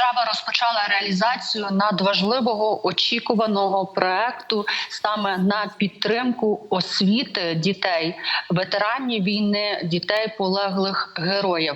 держава розпочала реалізацію надважливого очікуваного проекту саме на підтримку освіти дітей, ветеранів війни, дітей полеглих героїв.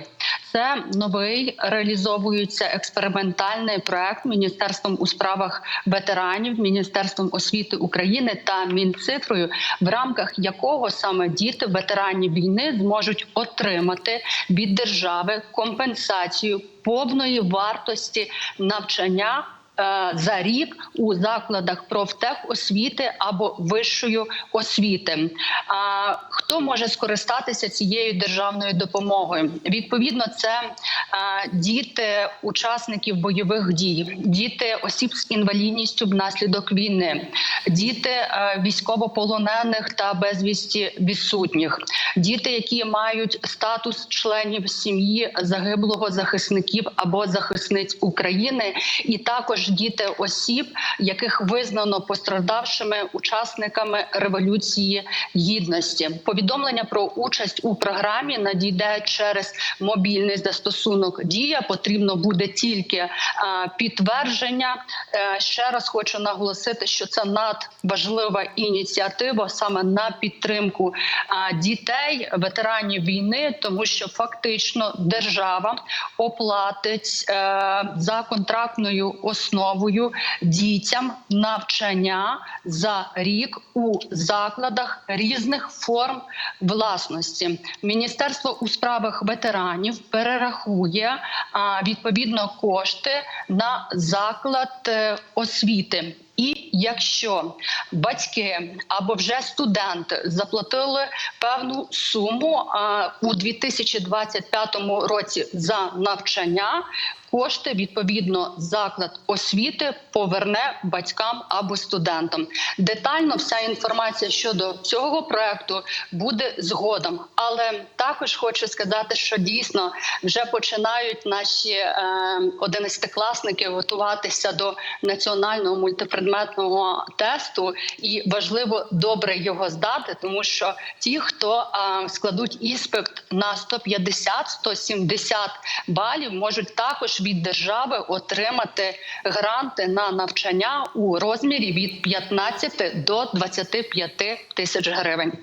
Це новий реалізовується експериментальний проект міністерством у справах ветеранів, міністерством освіти України та Мінцифрою, в рамках якого саме діти ветеранів війни зможуть отримати від держави компенсацію повної вартості навчання. Е, За рік у закладах профтехосвіти або вищої освіти. А хто може скористатися цією державною допомогою? Відповідно, це е, діти учасників бойових дій, діти осіб з інвалідністю внаслідок війни, діти е, військовополонених та безвісті відсутніх, діти, які мають статус членів сім'ї загиблого захисників або захисниць України, і також діти осіб, яких визнано постраждавшими учасниками революції гідності. Повідомлення про участь у програмі надійде через мобільний застосунок Дія. Потрібно буде тільки е, підтвердження. Е, Ще раз хочу наголосити, що це надважлива ініціатива саме на підтримку е, дітей, ветеранів війни, тому що фактично держава оплатить за контрактною основою дітям навчання за рік у закладах різних форм власності. Міністерство у справах ветеранів перерахує відповідно кошти на заклад е, освіти. І якщо батьки або вже студенти заплатили певну суму а, у 2025 році за навчання, кошти відповідно заклад освіти поверне батькам або студентам. Детально вся інформація щодо цього проекту буде згодом. Але також хочу сказати, що дійсно вже починають наші е, одинадцятикласники готуватися до національного мультипредметного тесту, і важливо добре його здати, тому що ті, хто е, складуть іспит на 150-170 балів, можуть також від держави отримати гранти на навчання у розмірі від 15 до 25 тисяч гривень.